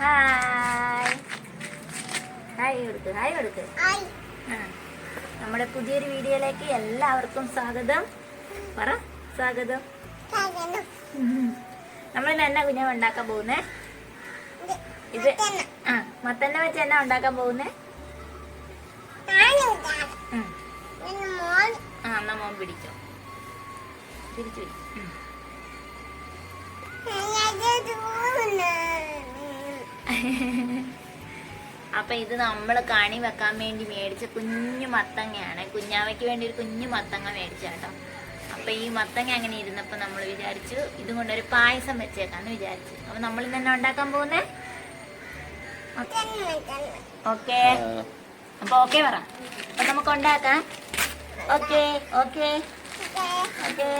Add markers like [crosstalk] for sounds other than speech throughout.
Hi hi കൊടുക്ക് hi കൊടുക്ക് നമ്മുടെ പുതിയൊരു വീഡിയോയിലേക്ക് എല്ലാവർക്കും സ്വാഗതം. പറ സ്വാഗതം. നമ്മൾ എന്നാ കുഞ്ഞ ഉണ്ടാക്കാൻ പോകുന്നേ? ഇത് ആ മത്തന്നെ വെച്ച് എന്നാ ഉണ്ടാക്കാൻ പോകുന്നേ? ആ എന്നാ മോൻ പിടിച്ചോ തിരിച്ചു പിടി. [laughs] അപ്പൊ ഇത് നമ്മൾ കണി വെക്കാൻ വേണ്ടി മേടിച്ച കുഞ്ഞു മത്തങ്ങയാണ്. കുഞ്ഞാവയ്ക്ക് വേണ്ടി ഒരു കുഞ്ഞു മത്തങ്ങ മേടിച്ച കേട്ടോ അപ്പൊ ഈ മത്തങ്ങ അങ്ങനെ ഇരുന്നപ്പോ നമ്മൾ വിചാരിച്ചു ഇതും കൊണ്ടൊരു പായസം വെച്ചേക്കാന്ന് വിചാരിച്ചു. അപ്പൊ നമ്മൾ ഇന്ന് തന്നെ ഉണ്ടാക്കാൻ പോകുന്നേ? ഓക്കെ. അപ്പൊ ഓക്കെ പറ. അപ്പൊ നമുക്ക് ഉണ്ടാക്കാം. ഓക്കെ. ഓക്കെ. ഓക്കെ.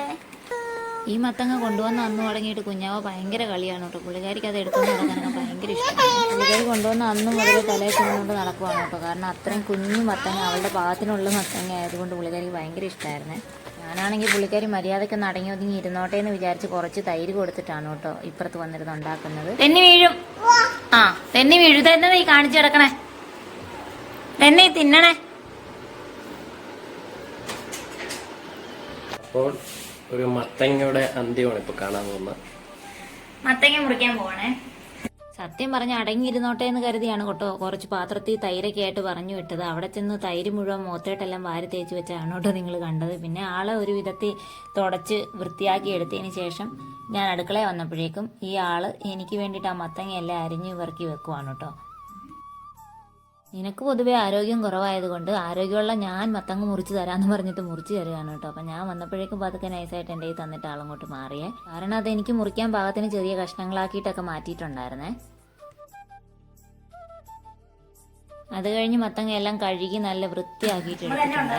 ഈ മത്തങ്ങ കൊണ്ടുവന്ന് അന്ന് തുടങ്ങിയിട്ട് കുഞ്ഞാവ ഭയങ്കര കളിയാണ് കേട്ടോ. പുള്ളിക്കാരിക്ക് അത് എടുത്തുകൊണ്ട് നടക്കാനൊക്കെ ഭയങ്കര ഇഷ്ടമാണ് പുള്ളിക്കാരി കൊണ്ടുവന്ന് അന്ന് മുതൽ തലയിൽ കൊണ്ടുകൊണ്ട് നടക്കുവാണ് കേട്ടോ. കാരണം അത്രയും കുഞ്ഞു മത്തങ്ങ അവളുടെ പാകത്തിനുള്ള മത്തങ്ങ ആയതുകൊണ്ട് പുള്ളിക്കാരിക്ക് ഭയങ്കര ഇഷ്ടമായിരുന്നു ഞാനാണെങ്കിൽ പുള്ളിക്കാരി മര്യാദയ്ക്ക് നടങ്ങി ഒതുങ്ങി ഇരുന്നോട്ടെ എന്ന് വിചാരിച്ച് കുറച്ച് തൈര് കൊടുത്തിട്ടാണ് കേട്ടോ ഇപ്പുറത്ത് വന്നിരുന്ന് ഉണ്ടാക്കുന്നത്. തെന്നി വീഴും. ആ തെന്നി വീഴും. തന്നെ ഈ കാണിച്ചു കിടക്കണേ? തെന്നി തിന്നണേ. അപ്പോൾ ഒരു മത്തങ്ങയുടെ അന്ത്യമാണ് ഇപ്പൊ കാണാൻ പോകുന്നത്. മത്തങ്ങ മുറിക്കാൻ പോകണേ സത്യം പറഞ്ഞ അടങ്ങിയിരുന്നോട്ടെ എന്ന് കരുതിയാണ് കേട്ടോ. കുറച്ച് പാത്രത്തിൽ തൈരൊക്കെ ആയിട്ട് പറഞ്ഞു വിട്ടത് അവിടെ ചെന്ന് തൈര് മുഴുവൻ മോത്തേട്ടെല്ലാം വാരി തേച്ച് വെച്ചാണ് കേട്ടോ നിങ്ങൾ കണ്ടത്. പിന്നെ ആളെ ഒരു വിധത്തിൽ തുടച്ച് വൃത്തിയാക്കി എടുത്തതിന് ശേഷം ഞാൻ അടുക്കളയിൽ വന്നപ്പോഴേക്കും ഈ ആൾ എനിക്ക് വേണ്ടിയിട്ട് ആ മത്തങ്ങയെല്ലാം അരിഞ്ഞ് ഇറക്കി വെക്കുവാണ് കേട്ടോ. നിനക്ക് പൊതുവേ ആരോഗ്യം കുറവായതുകൊണ്ട് ആരോഗ്യമുള്ള ഞാൻ മത്തങ്ങ് മുറിച്ച് തരാമെന്ന് പറഞ്ഞിട്ട് മുറിച്ച് തരുകയാണ് കേട്ടോ. അപ്പം ഞാൻ വന്നപ്പോഴേക്കും പതുക്കെ നൈസായിട്ട് എന്റെ തന്നിട്ട് ആളങ്ങോട്ട് മാറിയേ. കാരണം അത് എനിക്ക് മുറിക്കാൻ പാകത്തിന് ചെറിയ കഷ്ണങ്ങളാക്കിയിട്ടൊക്കെ മാറ്റിയിട്ടുണ്ടായിരുന്നേ. അത് കഴിഞ്ഞ് മത്തങ്ങ എല്ലാം കഴുകി നല്ല വൃത്തിയാക്കിയിട്ട് എടുത്തിട്ടുണ്ട്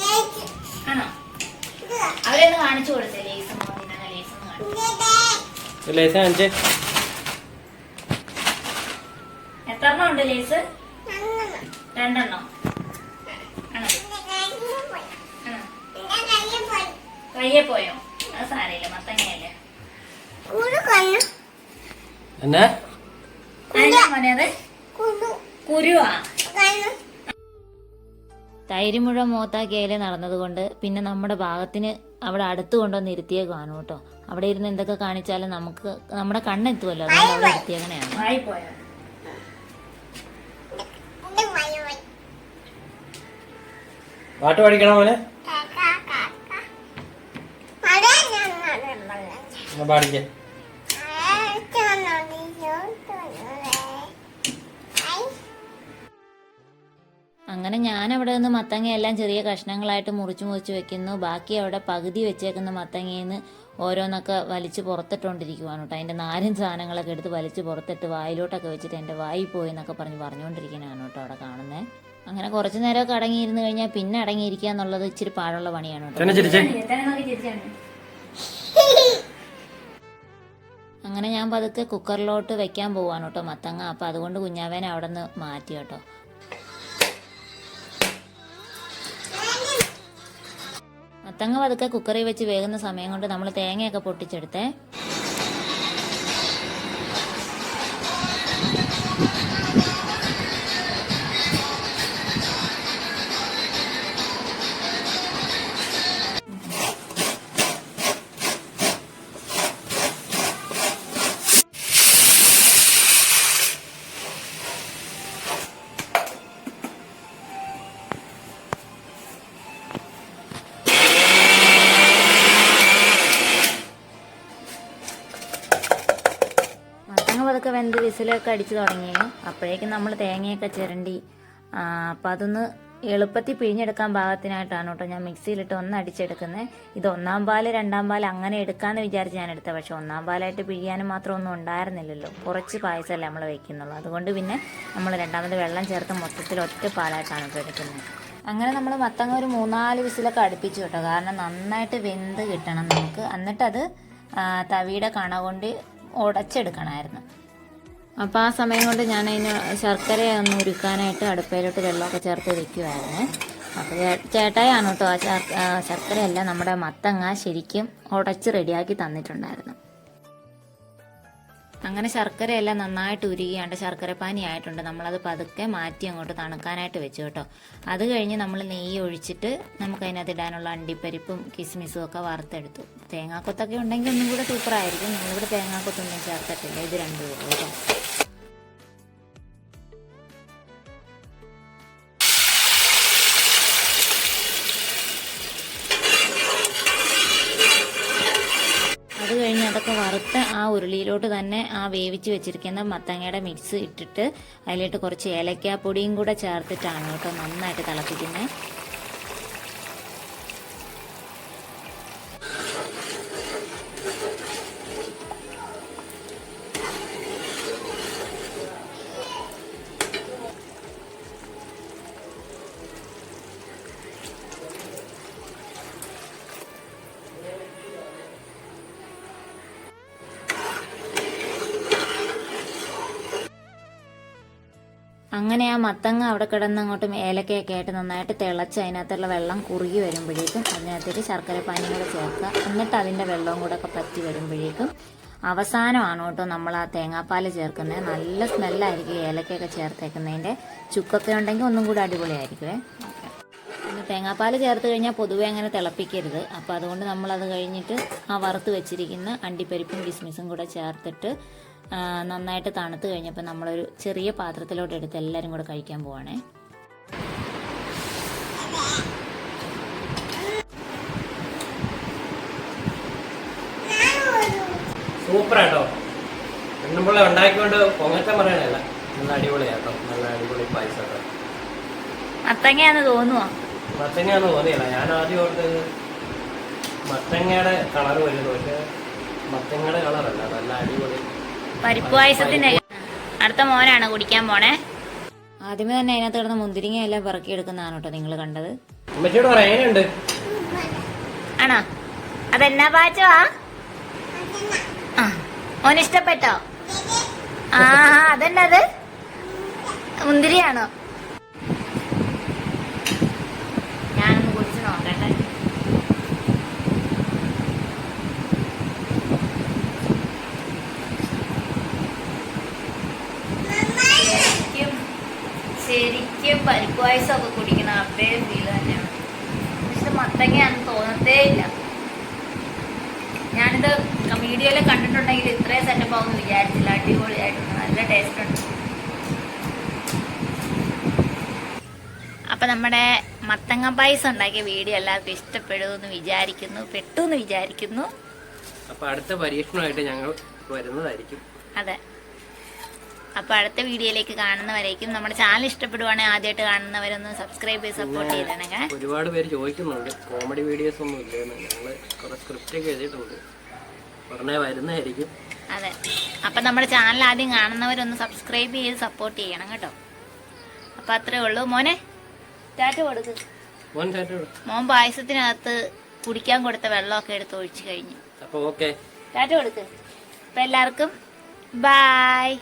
ജയിച്ചു ആണോ? ഇത് അവരൊന്ന് കാണിച്ചു കൊടുത്തേ ലേസ് തിന്നണ ലേസ് ഒന്ന് കാണിച്ചു ഇത് ലേസ കാണിച്ചേ. എത്രണ്ണം ഉണ്ട് ലേസ്? രണ്ടെണ്ണം. കയ്യെ പോയോ? അത് സാരയില്ല മത്തങ്ങയല്ലേ? എന്നാ? മോനെ അത്? കുരുവാ. തൈര് മുഴുവൻ മോത്താക്കിയാലേ നടന്നതുകൊണ്ട് പിന്നെ നമ്മുടെ ഭാഗത്തിന് അവിടെ അടുത്ത് കൊണ്ടുവന്ന് ഇരുത്തിയേ കാണും കേട്ടോ. അവിടെ ഇരുന്ന് എന്തൊക്കെ കാണിച്ചാലും നമുക്ക് നമ്മുടെ കണ്ണെത്തുമല്ലോ. അതുകൊണ്ട് അവിടെ ഇരുത്തിയങ്ങനെയാണ് പാട്ട് പഠിക്കണോ മോനെ? പാടിക്കേ. അങ്ങനെ ഞാൻ അവിടെ നിന്ന് മത്തങ്ങയെല്ലാം ചെറിയ കഷ്ണങ്ങളായിട്ട് മുറിച്ചു മുറിച്ച് വെക്കുന്നു. ബാക്കി അവിടെ പകുതി വെച്ചേക്കുന്ന മത്തങ്ങയിൽ നിന്ന് ഓരോന്നൊക്കെ വലിച്ചു പുറത്തിട്ടുകൊണ്ടിരിക്കുവാണ് കേട്ടോ. അതിന്റെ നാരൻ സാധനങ്ങളൊക്കെ എടുത്ത് വലിച്ച് പുറത്തിട്ട് വായിലോട്ടൊക്കെ വെച്ചിട്ട് എന്റെ വായി പോയി എന്നൊക്കെ പറഞ്ഞ് പറഞ്ഞുകൊണ്ടിരിക്കുന്നതാണ് കേട്ടോ അവിടെ കാണുന്നത് അങ്ങനെ കുറച്ചു നേരമൊക്കെ അടങ്ങിയിരുന്ന് കഴിഞ്ഞാൽ പിന്നെ അടങ്ങിയിരിക്കുക എന്നുള്ളത് ഇച്ചിരി പാടുള്ള പണിയാണ് കേട്ടോ. അങ്ങനെ ഞാൻ പതുക്കെ കുക്കറിലോട്ട് വെക്കാൻ പോവാണ് കേട്ടോ മത്തങ്ങ. അപ്പം അതുകൊണ്ട് കുഞ്ഞാവേനെ അവിടെ നിന്ന് മാറ്റി കേട്ടോ. മത്തങ്ങ പതുക്കെ കുക്കറിൽ വെച്ച് വേകുന്ന സമയം കൊണ്ട് നമ്മൾ തേങ്ങയൊക്കെ പൊട്ടിച്ചെടുത്തേ. വിസിലൊക്കെ അടിച്ചു തുടങ്ങി അപ്പോഴേക്കും നമ്മൾ തേങ്ങയൊക്കെ ചിരണ്ടി. അപ്പം അതൊന്ന് എളുപ്പത്തിൽ പിഴിഞ്ഞെടുക്കാൻ പാകത്തിനായിട്ടാണ് കേട്ടോ ഞാൻ മിക്സിയിലിട്ട് ഒന്ന് അടിച്ചെടുക്കുന്നത് ഇത് ഒന്നാം പാൽ രണ്ടാം പാൽ അങ്ങനെ എടുക്കാമെന്ന് വിചാരിച്ച് ഞാൻ എടുത്തത് പക്ഷെ ഒന്നാം പാലായിട്ട് പിഴിയാനും മാത്രം ഒന്നും ഉണ്ടായിരുന്നില്ലല്ലോ. കുറച്ച് പായസമല്ലേ നമ്മൾ വെക്കുന്നുള്ളൂ. അതുകൊണ്ട് പിന്നെ നമ്മൾ രണ്ടാമത് വെള്ളം ചേർത്ത് മൊത്തത്തിൽ ഒറ്റ പാലായിട്ടാണ് കേട്ടോ എടുക്കുന്നത് അങ്ങനെ നമ്മൾ മത്തങ്ങ ഒരു മൂന്നാൽ വിസിലൊക്കെ അടുപ്പിച്ചു കേട്ടോ. കാരണം നന്നായിട്ട് വെന്ത് കിട്ടണം നമുക്ക്. എന്നിട്ടത് തവിയുടെ കണ കൊണ്ട് ഉടച്ചെടുക്കണമായിരുന്നു അപ്പോൾ ആ സമയം കൊണ്ട് ഞാൻ അതിന് ശർക്കര ഒന്ന് ഉരുക്കാനായിട്ട് അടുപ്പയിലോട്ട് വെള്ളമൊക്കെ ചേർത്ത് വെക്കുമായിരുന്നു അപ്പോൾ ചേട്ടായാണ് കേട്ടോ ആ ശർ- ശർക്കരയല്ല നമ്മുടെ മത്തങ്ങ ശരിക്കും ഉടച്ച് റെഡിയാക്കി തന്നിട്ടുണ്ടായിരുന്നു. അങ്ങനെ ശർക്കരയെല്ലാം നന്നായിട്ട് ഉരുകിയാണ്ട് ശർക്കര പാനി ആയിട്ടുണ്ട്. നമ്മളത് പതുക്കെ മാറ്റി അങ്ങോട്ട് തണുക്കാനായിട്ട് വെച്ചു കേട്ടോ. അത് കഴിഞ്ഞ് നമ്മൾ നെയ്യ് ഒഴിച്ചിട്ട് നമുക്ക് അതിനകത്ത് ഇടാനുള്ള അണ്ടിപ്പരിപ്പും കിസ്മിസും ഒക്കെ വറുത്തെടുത്തു. തേങ്ങാക്കൊത്തൊക്കെ ഉണ്ടെങ്കിൽ ഒന്നും കൂടെ സൂപ്പറായിരിക്കും. നമ്മളിവിടെ തേങ്ങാക്കൊത്തൊന്നും ചേർത്തിട്ടില്ല. ഇത് രണ്ടും കേട്ടോ ഉരുളിയിലോട്ട് തന്നെ ആ വേവിച്ച് വെച്ചിരിക്കുന്ന മത്തങ്ങയുടെ മിക്സ് ഇട്ടിട്ട് അതിലോട്ട് കുറച്ച് ഏലക്കാപ്പൊടിയും കൂടെ ചേർത്തിട്ടാണ് കേട്ടോ നന്നായിട്ട് തിളപ്പിക്കുന്നത്. അങ്ങനെ ആ മത്തങ്ങ അവിടെ കിടന്ന് ഏലക്കയൊക്കെ ആയിട്ട് നന്നായിട്ട് തിളച്ച് അതിനകത്തുള്ള വെള്ളം കുറുകി വരുമ്പോഴേക്കും അതിനകത്തേക്ക് ശർക്കര പാനിയും കൂടെ ചേർക്കുക. എന്നിട്ട് അതിന്റെ വെള്ളവും കൂടെ ഒക്കെ പറ്റി വരുമ്പോഴേക്കും അവസാനമാണ് കേട്ടോ നമ്മൾ ആ തേങ്ങാപ്പാൽ ചേർക്കുന്നത്. നല്ല സ്മെല്ലായിരിക്കും ഏലക്കയൊക്കെ ചേർത്തേക്കുന്നതിന്റെ ചുക്കൊക്കെ ഉണ്ടെങ്കിൽ ഒന്നും കൂടെ അടിപൊളിയായിരിക്കുമേ തേങ്ങാപ്പാൽ ചേർത്ത് കഴിഞ്ഞാൽ പൊതുവെ അങ്ങനെ തിളപ്പിക്കരുത്. അപ്പോൾ അതുകൊണ്ട് നമ്മളത് കഴിഞ്ഞിട്ട് ആ വറുത്ത് വെച്ചിരിക്കുന്ന അണ്ടിപ്പരിപ്പും കിസ്മിസും കൂടെ ചേർത്തിട്ട് നന്നായിട്ട് തണുത്ത് കഴിഞ്ഞപ്പോൾ നമ്മളൊരു ചെറിയ പാത്രത്തിലോട്ട് എടുത്ത് എല്ലാവരും കൂടെ കഴിക്കാൻ പോവാണേ. സൂപ്പർ ആട്ടോ പെണ്ണുമ്പിള്ള ഉണ്ടാക്കിക്കൊണ്ട് പൊങ്ങച്ച പറയണല്ല നല്ല അടിപൊളിയാട്ടോ. നല്ല അടിപൊളി പായസം അത്തങ്ങയാന്ന് തോന്നുവോ? മത്തങ്ങയാന്ന് തോന്നിയില്ല ഞാൻ ആദ്യം ഓർത്തത് മത്തങ്ങയുടെ കളർ വരുന്നു. പക്ഷെ മത്തങ്ങയുടെ കളറല്ല നല്ല അടിപൊളി. പരിപ്പ് പായസത്തിന്റെ അടുത്ത മോനാണ് കുടിക്കാൻ പോണേ. ആദ്യമേ തന്നെ അതിനകത്ത് കിടന്ന മുന്തിരിങ്ങ എല്ലാം പിറക്കിയെടുക്കുന്നതാണ് കേട്ടോ നിങ്ങൾ കണ്ടത്. ആണോ? അതെന്നാ പാച്ചോ ആ മോന് ഇഷ്ടപ്പെട്ടോ? ആ അതെന്നത് അത്? മുന്തിരിയാണോ? പായസമൊക്കെ കുടിക്കുന്ന അതേ ഫീൽ തന്നെയാണ്. പക്ഷെ മത്തങ്ങയാന്ന് തോന്നത്തേ ഇല്ല. ഞാനിത് വീഡിയോയിൽ കണ്ടിട്ടുണ്ടെങ്കിൽ ഇത്രയും സെറ്റപ്പ് ആവും വിചാരിച്ചില്ല. അടിപൊളിയായിട്ടുണ്ട്. നല്ല ടേസ്റ്റ് ഉണ്ട്. അപ്പൊ നമ്മുടെ മത്തങ്ങ പായസം ഉണ്ടാക്കിയ വീഡിയോ എല്ലാവർക്കും ഇഷ്ടപ്പെടുമെന്ന് വിചാരിക്കുന്നു. പെട്ടു എന്ന് വിചാരിക്കുന്നു. അപ്പൊ അടുത്ത പരീക്ഷണമായിട്ട് ഞങ്ങൾ വരുന്നതായിരിക്കും. അതെ. അപ്പൊ അടുത്ത വീഡിയോയിലേക്ക് കാണുന്നവരേക്കും നമ്മുടെ ചാനൽ ഇഷ്ടപ്പെടുവാണെങ്കിൽ ആദ്യമായിട്ട് കാണുന്നവരൊന്ന് സബ്സ്ക്രൈബ് ചെയ്ത് സപ്പോർട്ട് ചെയ്തേണേ ഒരുപാട് പേര് ചോദിക്കുന്നുണ്ട്. കോമഡി വീഡിയോസ് ഒന്നും ഇല്ലെന്ന്. ഞങ്ങൾ കുറെ സ്ക്രിപ്റ്റ് ഒക്കെ എഴുതിയിട്ടുണ്ട്. ഉടനെ വരുന്നതായിരിക്കും. അതെ. അപ്പം നമ്മുടെ ചാനൽ ആദ്യം കാണുന്നവരൊന്ന് സബ്സ്ക്രൈബ് ചെയ്ത് സപ്പോർട്ട് ചെയ്യണം കേട്ടോ. അപ്പം അത്രേ ഉള്ളൂ. മോനെ ടാറ്റ കൊടുക്ക്. മോൻ പായസത്തിനകത്ത് കുടിക്കാൻ കൊടുത്ത വെള്ളമൊക്കെ എടുത്ത് ഒഴിച്ചു കഴിഞ്ഞു. അപ്പൊ ഓക്കെ ടാറ്റ കൊടുക്ക്. അപ്പം എല്ലാവർക്കും ബായ്